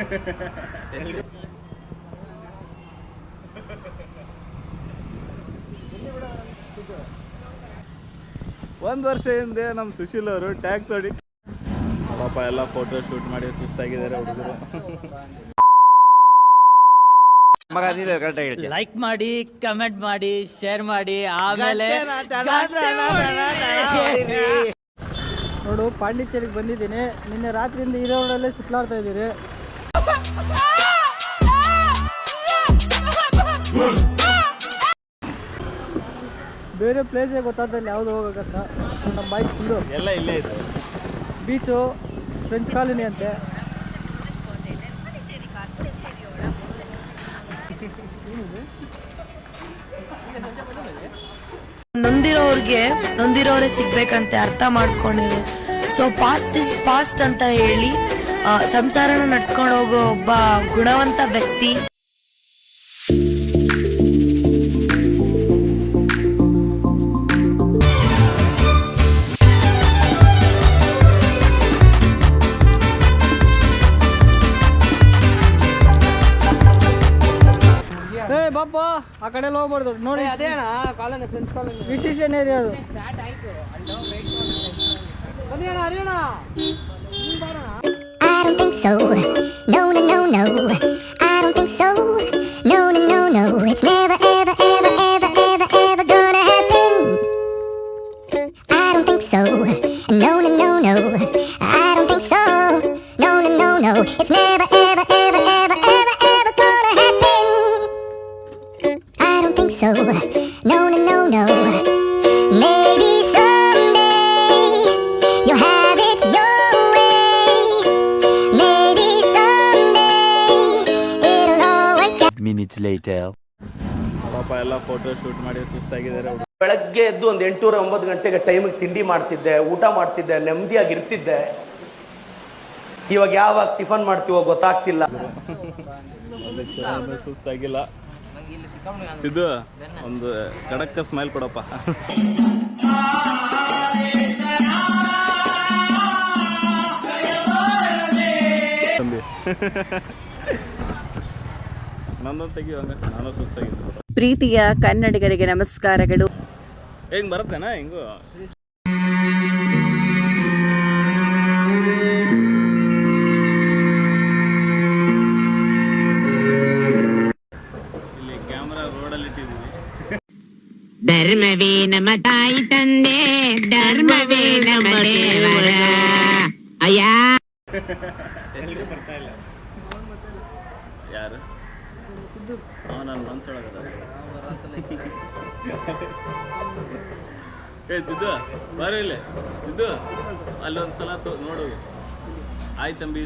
ಒಂದು ವರ್ಷ ಹಿಂದೆ ನಮ್ಮ ಸುಶೀಲ್ ಅವರು ಟ್ಯಾಕ್ಸ್ ಹೊಡಿ ಪಾಪ ಎಲ್ಲ ಫೋಟೋ ಶೂಟ್ ಮಾಡಿ ಸುಸ್ತಾಗಿದ್ದಾರೆ ಹುಡುಗರು. ಮಗ ನೀನು ಲೈಕ್ ಮಾಡಿ ಕಮೆಂಟ್ ಮಾಡಿ ಶೇರ್ ಮಾಡಿ ಆಮೇಲೆ ನೋಡು ಪಾಂಡಿಚೇರಿಗೆ ಬಂದಿದ್ದೀನಿ. ನಿನ್ನೆ ರಾತ್ರಿಯಿಂದ ಈ ರೋಡಲ್ಲೇ ಸುತ್ತಲಾಡ್ತಾ ಇದ್ದೀರಿ. ಬೇರೆ ಪ್ಲೇಸೇ ಗೊತ್ತಾದಲ್ಲಿ ಯಾವುದು ಹೋಗಬೇಕಂತ. ನಮ್ಮ ಬೈಕ್ ಫುಲ್ಲು ಎಲ್ಲ ಇಲ್ಲೇ ಇದೆ. ಬೀಚು ಫ್ರೆಂಚ್ ಕಾಲೋನಿ ಅಂತೆ. ನೊಂದಿರೋರ್ಗೆ ನೊಂದಿರೋರೆ ಸಿಗ್ಬೇಕಂತೆ ಅರ್ಥ ಮಾಡ್ಕೊಂಡಿರೋ. ಸೊ ಪಾಸ್ಟ್ ಇಸ್ ಪಾಸ್ಟ್ ಅಂತ ಹೇಳಿ ಸಂಸಾರನ ನಡ್ಸ್ಕೊಂಡು ಹೋಗೋ ಒಬ್ಬ ಗುಣವಂತ ವ್ಯಕ್ತಿ అబ్బా అక్కడే లోపడతాడు నోడి అదేనా colony principal విశిషన్ area I don't think so. No, no, no, no. I don't think so. No, no, no, no. It's never, ever, ever, ever, ever, ever gonna happen. I don't think so. No, no, no, no. I don't think so. No, no, no, no. It's never. Later ಪಾಪ ಎಲ್ಲ photo shoot ಮಾಡಿ ಸುಸ್ತಾಗಿದ್ದಾರೆ ಬೆಳಗ್ಗೆ ಎದ್ದು ಒಂದು ಎಂಟೂರ ಒಂಬತ್ತು ಗಂಟೆಗೆ ಟೈಮಿಗೆ ತಿಂಡಿ ಮಾಡ್ತಿದ್ದೆ ಊಟ ಮಾಡ್ತಿದ್ದೆ ನೆಮ್ಮದಿಯಾಗಿ ಇರ್ತಿದ್ದೆ ಇವಾಗ ಯಾವಾಗ ಟಿಫನ್ ಮಾಡ್ತೀವೋ ಗೊತ್ತಾಗ್ತಿಲ್ಲ. ಸುಸ್ತಾಗಿಲ್ಲ. ಸಿದ್ದು ಒಂದು ಕಡಕ್ಕ ಸ್ಮೈಲ್ ಕೊಡಪ್ಪ ತಂದೆ. ನಂದೊಂದು ತೆಗಿಯೋ ಹಂಗ ನಾನು ಸುಸ್ತಾಗಿದ್ದೆ. ಪ್ರೀತಿಯ ಕನ್ನಡಿಗರಿಗೆ ನಮಸ್ಕಾರಗಳು. ಹೆಂಗ್ ಬರುತ್ತೇನ ಹೆಂಗು? ಇಲ್ಲಿ ಕ್ಯಾಮ್ರಾ ರೋಡಲ್ಲಿ ಇಟ್ಟಿದ್ದೀವಿ. ಧರ್ಮವೇ ನಮ ತಾಯಿ ತಂದೆ ಧರ್ಮವೇ ನಮ ದೇವರ. ಅಯ್ಯ. ಎಲ್ರು ಯಾರು ಅವ ನನ್ನ ಮನ್ಸೊಳಗದ ಏ ಸಿದ್ದು ಬಾರ ಇಲ್ಲಿ. ಸಿದ್ದು ಅಲ್ಲೊಂದು ಸಲ ತೋ ನೋಡು. ಆಯ್ತಂಬಿ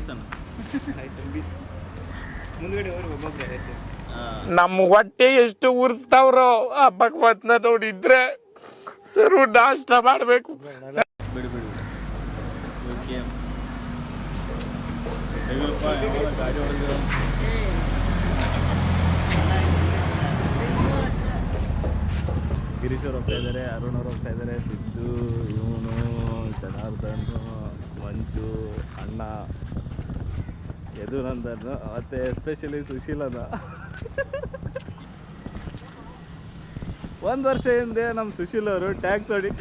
ಮುಂದ್ಗಡೆ ಹೋಗಿ ಒಬ್ಬೊಬ್ಬರೇ ನಮ್ಮ ಹೊಟ್ಟೆ ಎಷ್ಟು ಉರ್ಸ್ತಾವ್ರೋ ಆ ಭಗವಂತನ ನೋಡಿದ್ರೆ ಸರು ನಾಷ್ಟ ಮಾಡಬೇಕು. ಬಿಡು ಬಿಡು ಗಾಡಿ ಹೊಡೆದಿರೋ? ಗಿರೀಶ್ ಅವ್ರು ಹೋಗ್ತಾ ಇದ್ದಾರೆ ಅರುಣ್ ಅವ್ರು ಹೋಗ್ತಾ ಇದ್ದಾರೆ ಸಿದ್ದು ಇವನು ಜನಾರ್ದನ್ ಮಂಜು ಅಣ್ಣ ಯದುನಂದನ್ ಮತ್ತೆ ಎಸ್ಪೆಷಲಿ ಸುಶೀಲನ. ಒಂದು ವರ್ಷ ಹಿಂದೆ ನಮ್ಮ ಸುಶೀಲ್ ಅವರು tax audit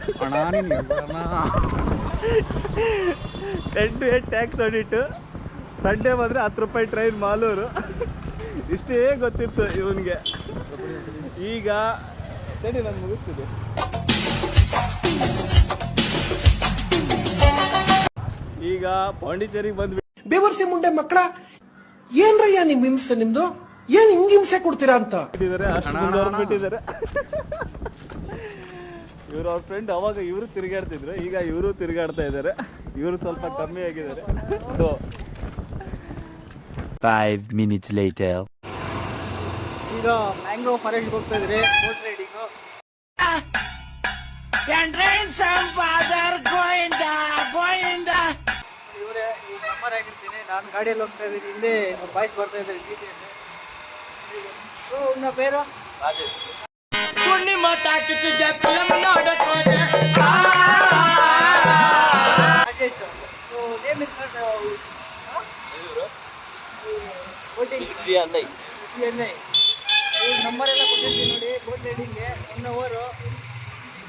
ten to eight tax audit Sunday ಬಂದರೆ ಹತ್ತು ರೂಪಾಯಿ ಟ್ರೈನ್ ಮಾಲೂರು. ಇಷ್ಟೇ ಗೊತ್ತಿತ್ತು ಇವನಿಗೆ. ಈಗ ತಡಿ ನಾನು ಮುಗಿಸ್ತಿದ್ದೆ ಈಗ ಪಾಂಡಿಚೇರಿಗೆ ಬಂದ್ವಿ. ಬೇವರ್ಸಿ ಮುಂಡೆ ಮಕ್ಕಳ ಏನ್ರಯ್ಯ ನಿಮ್ ಹಿಂಸೆ ನಿಮ್ದು? ಏನ್ ಹಿಂಗ್ ಹಿಂಸೆ ಕೊಡ್ತೀರಾ ಅಂತ? ಬಿಟ್ಟಿದ್ದಾರೆ ಅಷ್ಟು ಮುಂದುವರೆದ್ಬಿಟ್ಟಿದ್ದಾರೆ ಇವ್ರು ಅವ್ರ ಫ್ರೆಂಡ್ ಅವಾಗ ಇವರು ತಿರುಗಾಡ್ತಿದ್ರು ಈಗ ಇವರು ತಿರುಗಾಡ್ತಾ ಇದ್ದಾರೆ. ಇವರು ಸ್ವಲ್ಪ ಕಮ್ಮಿ ಆಗಿದ್ದಾರೆ. ಫೈವ್ ಮಿನಿಟ್ಸ್ ಲೇಟರ್ ಈಗ ಮ್ಯಾಂಗ್ರೋವ್ ಫಾರೆಸ್ಟ್ ಹೋಗ್ತಾ ಇದ್ರಿ ಬೋಟ್ ಗೋಯಿಂದ ಇವರೇ ಈಗ ನಂಬರ್ ಆಗಿರ್ತೀನಿ. ನಾನು ಗಾಡಿಯಲ್ಲಿ ಹೋಗ್ತಾ ಇದ್ದೀನಿ. ಹಿಂದೆ ಬಾಯ್ಸ್ ಬರ್ತಾ ಇದ್ದಾರೆ ಟಿ ಟಿಯಲ್ಲಿ ಓ ಉನ್ನ ಪೇರು? Rajesh. So name is not boating Shri Annai ಇವ್ರ ನಂಬರ್ ಎಲ್ಲ ಕೊಟ್ಟಿರ್ತೀನಿ ನೋಡಿ ಬೋಟ್ ರೈಡಿಂಗ್ಗೆ ಒನ್ ಅವರು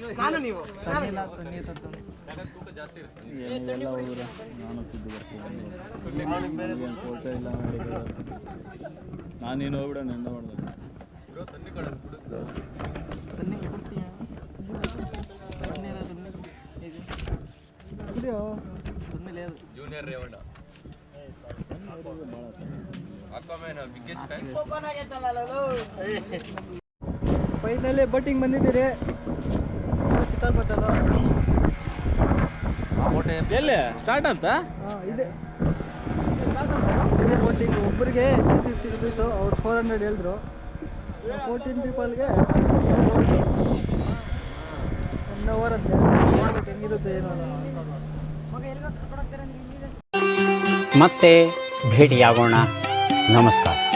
ಎಲ್ಲ ನಾನು ಕರ್ಕೊಂಡು ಬರ್ತೀನಿ ನಾನೇನು ಹೋಗ್ಬಿಡ ನೆಂದ ಮಾಡ್ದೆ ಫೈನಲ್ಲೇ ಬಟ್ಟಿಂಗ್ ಬಂದಿದ್ದೀರಿ ಎಲ್ಲಿ? ಸ್ಟಾರ್ಟ್ ಅಂತ? ಹಾಂ ಇದೆ. ಕೋಚಿಂಗ್ ಒಬ್ಬರಿಗೆ ಫಿಫ್ಟಿ ರುಪೀಸು ಅವ್ರು ಫೋರ್ ಹಂಡ್ರೆಡ್ ಹೇಳಿದ್ರು. ಫೋರ್ಟೀನ್ ಪೀಪಲ್ಗೆ ಒನ್ ಅವರ್ ಅಂತೆ. ಹೆಂಗಿರುತ್ತೆ ಏನೋ ಮತ್ತೆ ಭೇಟಿಯಾಗೋಣ. ನಮಸ್ಕಾರ.